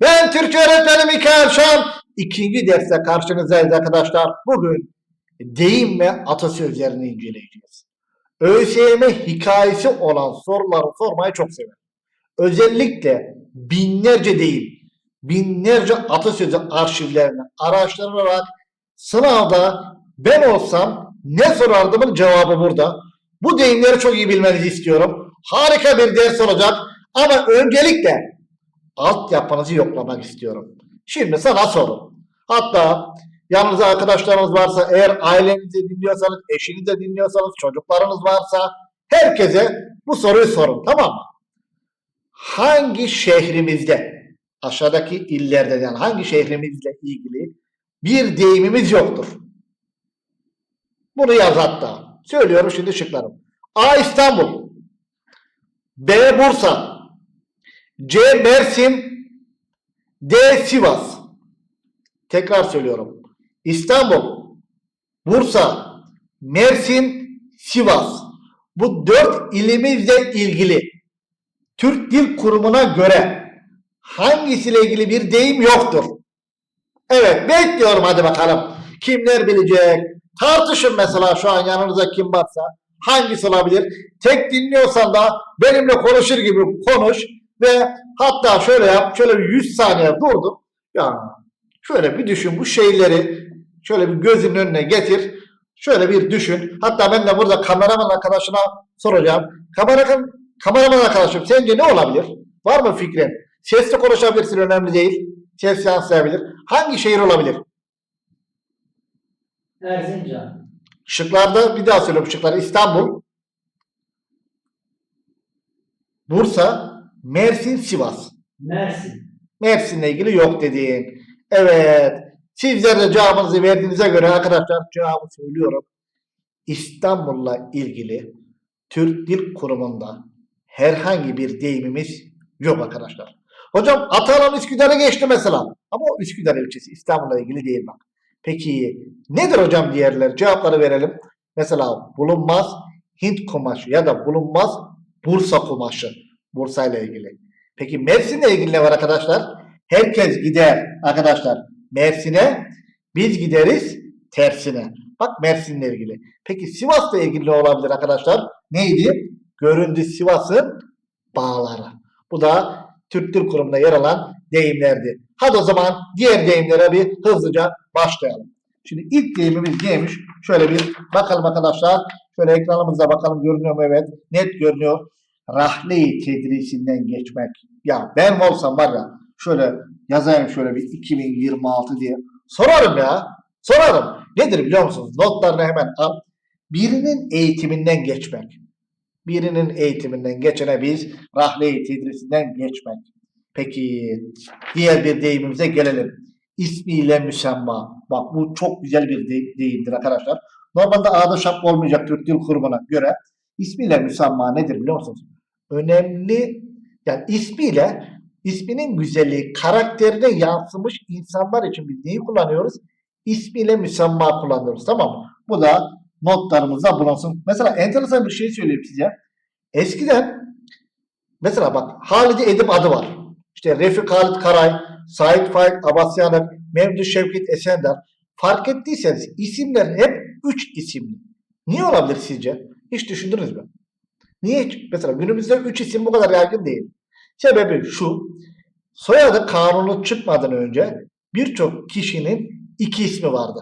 Ben Türkçe öğretmenim Mikael Şan. İkinci derste karşınızdayız arkadaşlar. Bugün deyim ve atasözlerini inceleyeceğiz. ÖSYM hikayesi olan soruları sormayı çok severim. Özellikle binlerce deyim, binlerce atasözü arşivlerini araştırarak sınavda ben olsam ne sorardımın cevabı burada. Bu deyimleri çok iyi bilmenizi istiyorum. Harika bir ders olacak. Ama öncelikle altyapınızı yoklamak istiyorum. Şimdi sana sorun. Hatta yanınızda arkadaşlarınız varsa, eğer ailenizi dinliyorsanız, eşinizi dinliyorsanız, çocuklarınız varsa herkese bu soruyu sorun tamam mı? Hangi şehrimizde, aşağıdaki illerde yani hangi şehrimizle ilgili bir deyimimiz yoktur? Bunu yaz hatta. Söylüyorum şimdi şıklarım. A. İstanbul B. Bursa C. Mersin D. Sivas Tekrar söylüyorum. İstanbul, Bursa, Mersin, Sivas. Bu dört ilimizle ilgili Türk Dil Kurumu'na göre hangisiyle ilgili bir deyim yoktur? Evet bekliyorum hadi bakalım. Kimler bilecek? Tartışın mesela şu an yanınızda kim varsa. Hangisi olabilir? Tek dinliyorsan da benimle konuşur gibi konuş ve hatta şöyle yap. Şöyle bir 100 saniye durdur. Ya şöyle bir düşün bu şeyleri şöyle bir gözünün önüne getir. Şöyle bir düşün. Hatta ben de burada kameraman arkadaşına soracağım. Kameraman, kameraman arkadaşım sence ne olabilir? Var mı fikrin? Sesli konuşabilirsin önemli değil. Ses yansıyabilir. Hangi şehir olabilir? Erzincan. Şıklarda bir daha söylüyorum şıkları. İstanbul, Bursa, Mersin, Sivas. Mersin. Mersin'le ilgili yok dediğin. Evet. Sizler de cevabınızı verdiğinize göre arkadaşlar cevabı söylüyorum. İstanbul'la ilgili Türk Dil Kurumu'nda herhangi bir deyimimiz yok arkadaşlar. Hocam Atalan Üsküdar'ı geçti mesela. Ama o Üsküdar ilçesi İstanbul'la ilgili değil bak. Peki nedir hocam diğerleri? Cevapları verelim. Mesela bulunmaz Hint kumaşı ya da bulunmaz Bursa kumaşı. Bursa ile ilgili. Peki Mersin'le ilgili ne var arkadaşlar? Herkes gider arkadaşlar Mersin'e. Biz gideriz tersine. Bak Mersin'le ilgili. Peki Sivas'la ilgili ne olabilir arkadaşlar? Neydi? Göründü Sivas'ın bağları. Bu da Türk Dil Kurumu'nda yer alan deyimlerdi. Hadi o zaman diğer deyimlere bir hızlıca başlayalım. Şimdi ilk deyimimiz neymiş? Şöyle bir bakalım arkadaşlar. Şöyle ekranımızda bakalım görünüyor mu? Evet. Net görünüyor. Rahle-i tedrisinden geçmek. Ya ben olsam var ya şöyle yazayım şöyle bir 2026 diye. Sorarım ya. Sorarım. Nedir biliyor musunuz? Notlarını hemen al. Birinin eğitiminden geçmek. Birinin eğitiminden geçene biz rahle-i tedrisinden geçmek. Peki diğer bir deyimimize gelelim. İsmiyle müsemma. Bak bu çok güzel bir de- deyimdir arkadaşlar. Normalde ağda şap olmayacak Türk Dil Kurumu'na göre. İsmiyle müsemma nedir biliyor musunuz? Önemli yani ismiyle isminin güzelliği karakterine yansımış insanlar için biz neyi kullanıyoruz? İsmiyle müsemma kullanıyoruz tamam mı? Bu da notlarımızda bulunsun. Mesela enteresan bir şey söyleyeyim size. Eskiden mesela bak Halide Edip adı var. İşte Refik Halit Karay, Sait Faik Abasyanık, Mevlüt Şevket Esender. Fark ettiyseniz isimler hep üç isimli. Niye olabilir sizce? Hiç düşündünüz mü? Niye? Mesela günümüzde üç isim bu kadar yaygın değil. Sebebi şu. Soyadı kanunu çıkmadan önce birçok kişinin iki ismi vardı.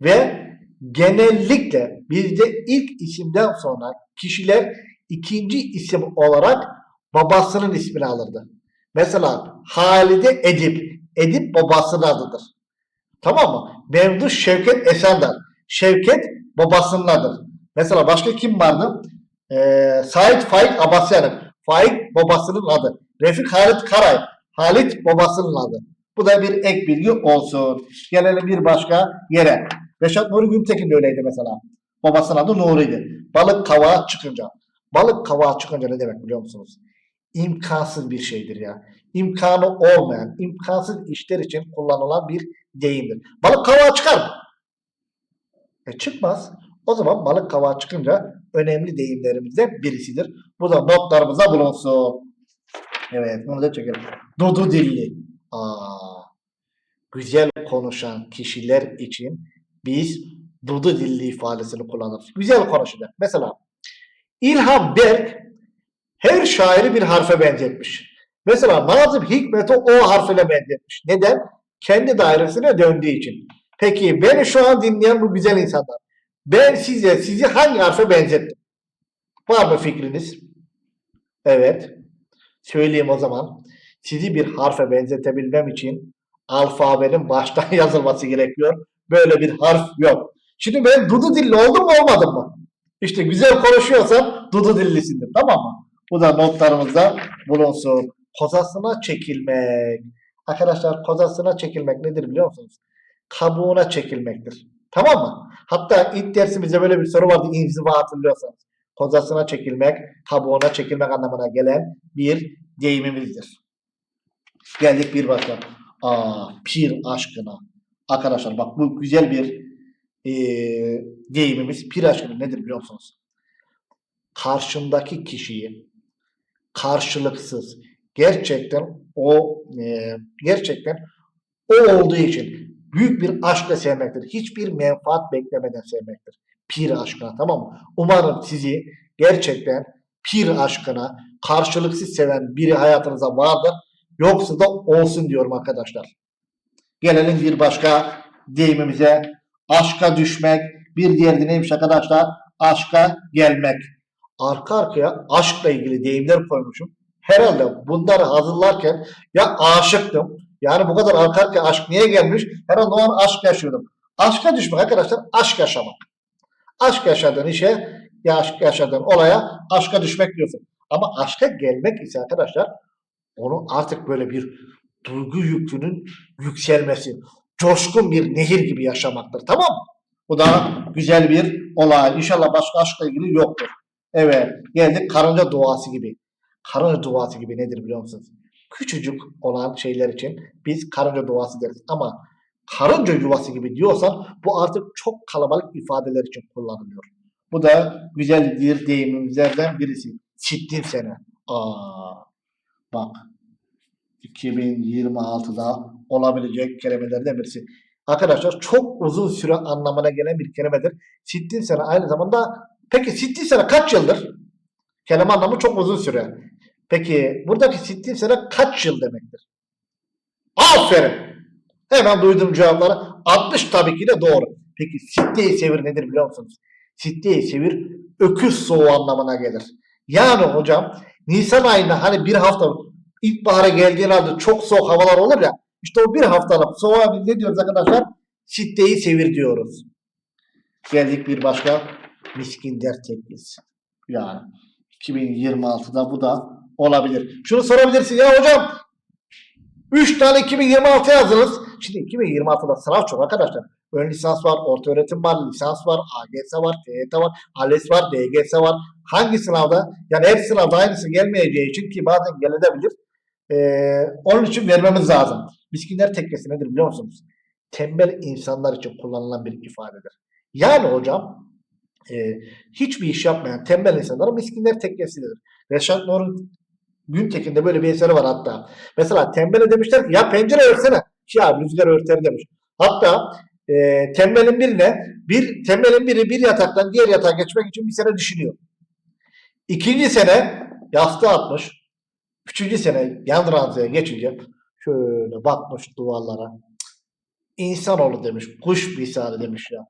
Ve genellikle bizde ilk isimden sonra kişiler ikinci isim olarak babasının ismini alırdı. Mesela Halide Edip. Edip babasının adıdır. Tamam mı? Mevdu Şevket Esender. Şevket babasının adıdır. Mesela başka kim vardı? Ee, Said Faik Abasyanık. Faik babasının adı. Refik Halit Karay. Halit babasının adı. Bu da bir ek bilgi olsun. Gelelim bir başka yere. Reşat Nuri Güntekin de öyleydi mesela. Babasının adı Nuri'ydi. Balık kavağa çıkınca. Balık kavağa çıkınca ne demek biliyor musunuz? İmkansız bir şeydir ya. İmkanı olmayan, imkansız işler için kullanılan bir deyimdir. Balık kavağa çıkar mı? E çıkmaz. O zaman balık kavağa çıkınca önemli deyimlerimizden birisidir. Bu da notlarımıza bulunsun. Evet bunu da çekelim. Dudu dilli. Aa, güzel konuşan kişiler için biz dudu dilli ifadesini kullanırız. Güzel konuşacak. Mesela İlham Berk her şairi bir harfe benzetmiş. Mesela Nazım Hikmet'i o harfine benzetmiş. Neden? Kendi dairesine döndüğü için. Peki beni şu an dinleyen bu güzel insanlar. Ben size sizi hangi harfe benzettim? Var mı fikriniz? Evet. Söyleyeyim o zaman. Sizi bir harfe benzetebilmem için alfabenin baştan yazılması gerekiyor. Böyle bir harf yok. Şimdi ben dudu dilli oldum mu olmadım mı? İşte güzel konuşuyorsan dudu dillisindir. Tamam mı? Bu da notlarımızda bulunsun. Kozasına çekilmek. Arkadaşlar kozasına çekilmek nedir biliyor musunuz? Kabuğuna çekilmektir. Tamam mı? Hatta ilk dersimizde böyle bir soru vardı inziva hatırlıyorsanız. Kozasına çekilmek, kabuğuna çekilmek anlamına gelen bir deyimimizdir. Geldik bir başka. Aa, pir aşkına. Arkadaşlar bak bu güzel bir eee deyimimiz. Pir aşkına nedir biliyor musunuz? Karşındaki kişiyi karşılıksız gerçekten o eee, gerçekten o olduğu için büyük bir aşkla sevmektir. Hiçbir menfaat beklemeden sevmektir. Pir aşkına tamam mı? Umarım sizi gerçekten pir aşkına karşılıksız seven biri hayatınıza vardır. Yoksa da olsun diyorum arkadaşlar. Gelelim bir başka deyimimize. Aşka düşmek. Bir diğeri de neymiş arkadaşlar? Aşka gelmek. Arka arkaya aşkla ilgili deyimler koymuşum. Herhalde bunları hazırlarken ya aşıktım. Yani bu kadar arka arkaya aşk niye gelmiş? Herhalde o an aşk yaşıyordum. Aşka düşmek arkadaşlar aşk yaşamak. Aşk yaşadığın işe ya aşk yaşadığın olaya aşka düşmek diyorsun. Ama aşka gelmek ise arkadaşlar onu artık böyle bir duygu yükünün yükselmesi, coşkun bir nehir gibi yaşamaktır. Tamam mı? Bu da güzel bir olay. İnşallah başka aşkla ilgili yoktur. Evet. Geldik karınca duası gibi. Karınca duası gibi nedir biliyor musunuz? Küçücük olan şeyler için biz karınca duası deriz. Ama karınca yuvası gibi diyorsan bu artık çok kalabalık ifadeler için kullanılıyor. Bu da güzel bir deyimimizlerden birisi. Sittin sene. Aa, bak 2026'da olabilecek kelimelerden birisi. Arkadaşlar çok uzun süre anlamına gelen bir kelimedir. Sittin sene aynı zamanda peki sittin sene kaç yıldır? Kelime anlamı çok uzun süre. Peki buradaki sittin sene kaç yıl demektir? Aferin. Hemen duydum cevapları. 60 tabii ki de doğru. Peki sitteyi sevir nedir biliyor musunuz? Sitteyi sevir öküz soğuğu anlamına gelir. Yani hocam Nisan ayında hani bir hafta ilkbahara geldiği halde çok soğuk havalar olur ya. İşte o bir haftalık soğuğa biz ne diyoruz arkadaşlar? Sitteyi sevir diyoruz. Geldik bir başka miskin dert tekliz. Yani 2026'da bu da olabilir. Şunu sorabilirsin ya hocam 3 tane 2026 yazdınız. Şimdi 2026'da sınav çok arkadaşlar. Ön lisans var, orta öğretim var, lisans var, AGS var, TYT var, ALES var, DGS var. Hangi sınavda? Yani her sınavda aynısı gelmeyeceği için ki bazen gelebilir. Ee, onun için vermemiz lazım. Miskinler tekkesi nedir biliyor musunuz? Tembel insanlar için kullanılan bir ifadedir. Yani hocam e, hiçbir iş yapmayan tembel insanlara miskinler tekkesidir. Reşat Nur'un Güntekin'de böyle bir eseri var hatta. Mesela tembele demişler ki ya pencere örtsene. Ya rüzgar örter demiş. Hatta e, tembelin birine bir tembelin biri bir yataktan diğer yatağa geçmek için bir sene düşünüyor. İkinci sene yastığı atmış. Üçüncü sene yan ranzaya geçince şöyle bakmış duvarlara. İnsanoğlu demiş. Kuş misali demiş ya.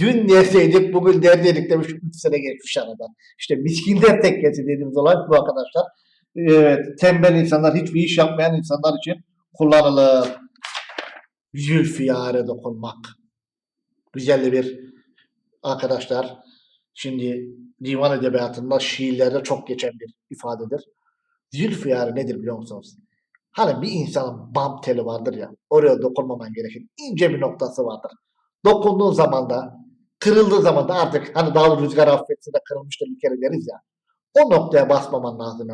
Dün neredeydik, bugün neredeydik demiş. Üç sene geçmiş aradan. İşte miskinler tekkesi dediğimiz olay bu arkadaşlar. Evet, tembel insanlar, hiçbir iş yapmayan insanlar için kullanılır. Zülfiyare dokunmak. Güzel bir arkadaşlar. Şimdi divan edebiyatında şiirlerde çok geçen bir ifadedir. Zülfiyare nedir biliyor musunuz? Hani bir insanın bam teli vardır ya, oraya dokunmaman gerekir. İnce bir noktası vardır. Dokunduğun zaman da, kırıldığı zaman da artık hani dağlı rüzgar affetse de kırılmıştır bir kere deriz ya. O noktaya basmaman lazım.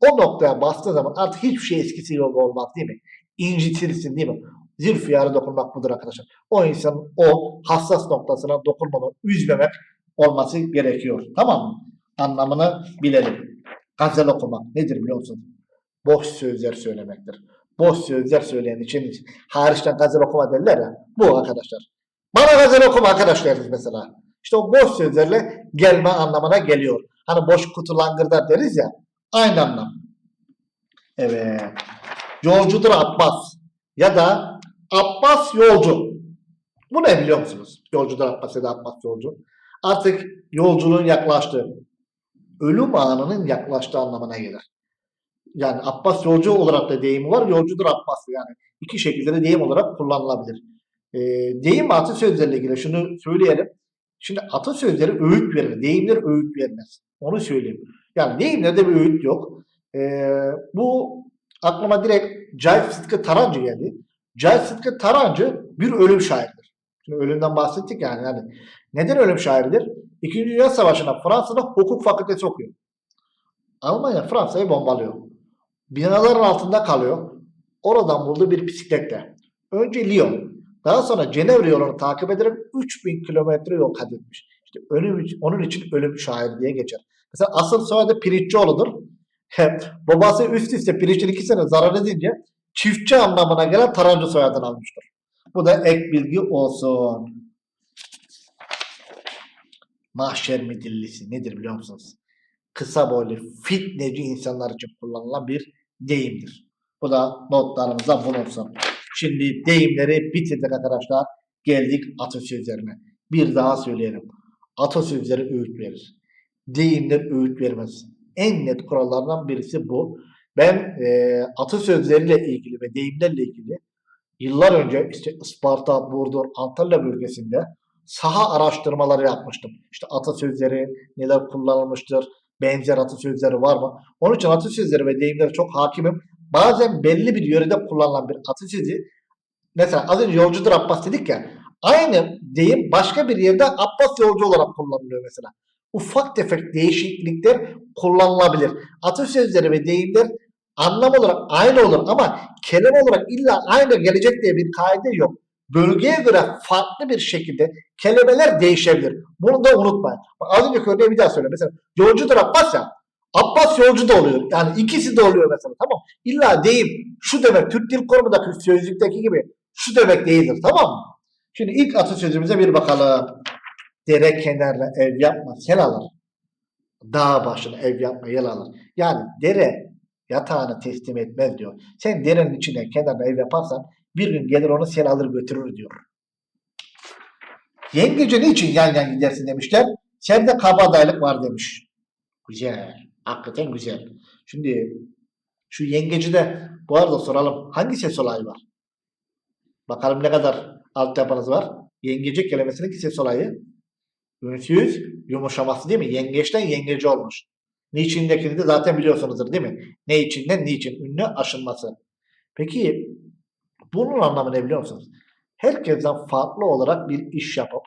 O noktaya bastığın zaman artık hiçbir şey eskisi gibi olmaz değil mi? İncitilsin değil mi? Zülfiyarı dokunmak budur arkadaşlar. O insanın o hassas noktasına dokunmamak, üzmemek olması gerekiyor. Tamam mı? Anlamını bilelim. Gazel okumak nedir biliyor musunuz? boş sözler söylemektir. Boş sözler söyleyen için hariçten gazel okuma derler ya. Bu arkadaşlar. Bana gazel okuma arkadaş mesela. İşte o boş sözlerle gelme anlamına geliyor. Hani boş kutu langırdar deriz ya. Aynı anlam. Evet. Yolcudur Abbas. Ya da Abbas yolcu. Bu ne biliyor musunuz? Yolcudur Abbas ya da Abbas yolcu. Artık yolculuğun yaklaştığı, ölüm anının yaklaştığı anlamına gelir. Yani Abbas yolcu olarak da deyimi var. Yolcudur Abbas yani. iki şekilde de deyim olarak kullanılabilir. Ee, deyim ve atasözleriyle ilgili şunu söyleyelim. Şimdi atasözleri öğüt verir. Deyimler öğüt vermez. Onu söyleyeyim. Yani deyimlerde bir öğüt yok. Ee, bu aklıma direkt Cahit Sıtkı Tarancı geldi. Cahit Sıtkı Tarancı bir ölüm şairidir. Şimdi ölümden bahsettik yani. yani neden ölüm şairidir? İkinci Dünya Savaşı'nda Fransa'da hukuk fakültesi okuyor. Almanya Fransa'yı bombalıyor. Binaların altında kalıyor. Oradan bulduğu bir bisikletle. Önce Lyon, daha sonra Cenevre yolunu takip ederek 3000 kilometre yol kat etmiş. İşte ölüm, onun için ölüm şair diye geçer. Mesela asıl soyadı Pirinççioğlu'dur. Babası üst üste Pirinç'in iki sene zarar edince çiftçi anlamına gelen Tarancı soyadını almıştır. Bu da ek bilgi olsun. Mahşer midillisi nedir biliyor musunuz? Kısa boylu fitneci insanlar için kullanılan bir deyimdir. Bu da notlarımıza bulunsun. Şimdi deyimleri bitirdik arkadaşlar. Geldik atasözlerine. Bir daha söyleyelim. Atasözleri öğüt verir. Deyimler öğüt vermez. En net kurallardan birisi bu. Ben e, atasözleriyle ilgili ve deyimlerle ilgili yıllar önce işte Isparta, Burdur, Antalya bölgesinde saha araştırmaları yapmıştım. İşte atasözleri neler kullanılmıştır, benzer atasözleri var mı? Onun için atasözleri ve deyimlere çok hakimim. Bazen belli bir yörede kullanılan bir atasözü mesela az önce yolcudur Abbas dedik ya aynı deyim başka bir yerde Abbas yolcu olarak kullanılıyor mesela. Ufak tefek değişiklikler kullanılabilir. Atasözleri ve deyimler anlam olarak aynı olur ama kelime olarak illa aynı gelecek diye bir kaide yok. Bölgeye göre farklı bir şekilde kelimeler değişebilir. Bunu da unutmayın. Bak az önceki örneği bir daha söyle. Mesela yolcudur Abbas ya. Abbas yolcu da oluyor. Yani ikisi de oluyor mesela. Tamam. İlla deyim şu demek Türk Dil Kurumu'ndaki sözlükteki gibi şu demek değildir. Tamam mı? Şimdi ilk atasözümüze bir bakalım. Dere kenarına ev yapma sel alır. Dağ başına ev yapma yel alır. Yani dere yatağını teslim etmez diyor. Sen derenin içine kenarına ev yaparsan bir gün gelir onu sel alır götürür diyor. Yengece niçin yan yan gidersin demişler. Sende kabadayılık var demiş. Güzel. Hakikaten güzel. Şimdi şu yengeci de bu arada soralım. Hangi ses olayı var? Bakalım ne kadar altyapınız var. Yengecik kelimesinin ki ses olayı. Ünsüz yumuşaması değil mi? Yengeçten yengeci olmuş. Niçindekini de zaten biliyorsunuzdur değil mi? Ne içinden niçin? Ünlü aşınması. Peki bunun anlamı ne biliyor musunuz? Herkesten farklı olarak bir iş yapıp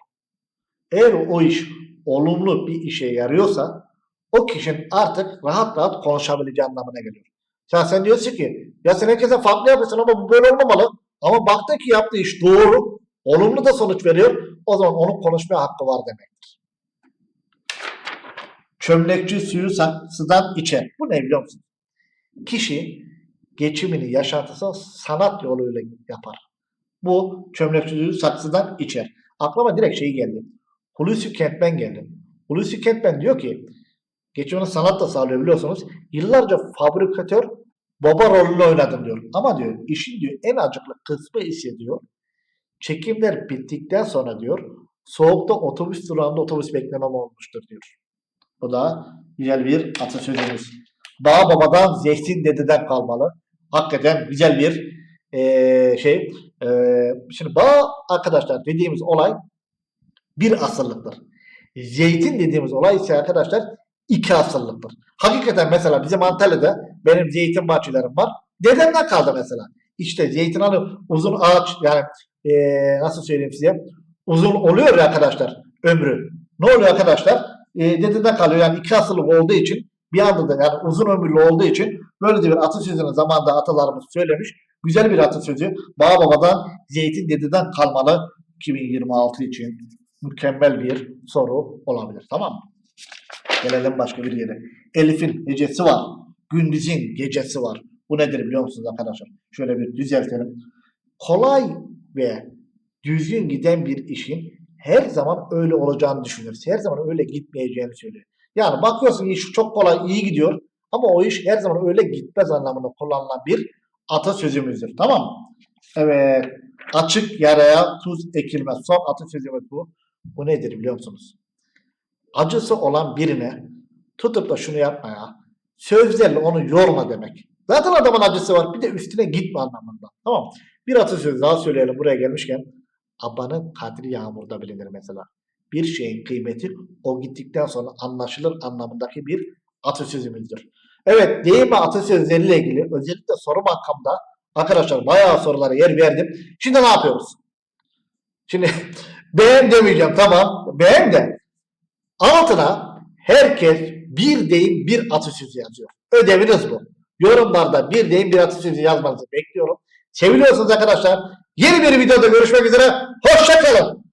eğer o iş olumlu bir işe yarıyorsa o kişinin artık rahat rahat konuşabileceği anlamına geliyor. Ya sen diyorsun ki ya sen herkese farklı yapıyorsun ama bu böyle olmamalı. Ama baktın ki yaptığı iş doğru, olumlu da sonuç veriyor. O zaman onun konuşmaya hakkı var demektir. Çömlekçi suyu saksıdan içer. Bu ne biliyor musun? Kişi geçimini, yaşantısını sanat yoluyla yapar. Bu çömlekçi suyu saksıdan içer. Aklıma direkt şey geldi. Hulusi Kentmen geldi. Hulusi Kentmen diyor ki geçimini sanatla sağlıyor biliyorsunuz. Yıllarca fabrikatör baba rolünü oynadım diyor. Ama diyor işin diyor en acıklı kısmı ise diyor çekimler bittikten sonra diyor soğukta otobüs durağında otobüs beklemem olmuştur diyor. Bu da güzel bir atasözümüz. Bağ babadan zeytin dededen kalmalı. Hakikaten güzel bir eee, şey. Eee, şimdi bağ arkadaşlar dediğimiz olay bir asırlıktır. Zeytin dediğimiz olay ise arkadaşlar iki asırlıktır. Hakikaten mesela bizim Antalya'da benim zeytin bahçelerim var. Dedemden kaldı mesela. İşte zeytin hani uzun ağaç yani eee, nasıl söyleyeyim size uzun oluyor arkadaşlar ömrü. Ne oluyor arkadaşlar? Eee dededen kalıyor yani iki asırlık olduğu için bir anda da yani uzun ömürlü olduğu için böyle de bir atasözünü zamanında atalarımız söylemiş. Güzel bir atasözü. Bağ babadan zeytin dededen kalmalı 2026 için mükemmel bir soru olabilir. Tamam mı? Gelelim başka bir yere. Elif'in gecesi var. Gündüz'ün gecesi var. Bu nedir biliyor musunuz arkadaşlar? Şöyle bir düzeltelim. Kolay ve düzgün giden bir işin her zaman öyle olacağını düşünürüz. Her zaman öyle gitmeyeceğini söylüyor. Yani bakıyorsun iş çok kolay, iyi gidiyor ama o iş her zaman öyle gitmez anlamında kullanılan bir atasözümüzdür. Tamam? Evet. Açık yaraya tuz ekilmez. Son atasözümüz bu. Bu nedir biliyor musunuz? Acısı olan birine tutup da şunu yapma ya. Sözlerle onu yorma demek. Zaten adamın acısı var. Bir de üstüne gitme anlamında. Tamam? Bir atasözü daha söyleyelim buraya gelmişken. Abanın kadri yağmurda bilinir mesela. Bir şeyin kıymeti o gittikten sonra anlaşılır anlamındaki bir atasözümüzdür. Evet deyim ve atasözleriyle ilgili özellikle soru bankamda arkadaşlar bayağı sorulara yer verdim. Şimdi ne yapıyoruz? Şimdi beğen demeyeceğim tamam beğen de altına herkes bir deyim bir atasözü yazıyor. Ödeviniz bu. Yorumlarda bir deyim bir atasözü yazmanızı bekliyorum. Seviliyorsunuz arkadaşlar. Yeni bir videoda görüşmek üzere. Hoşçakalın.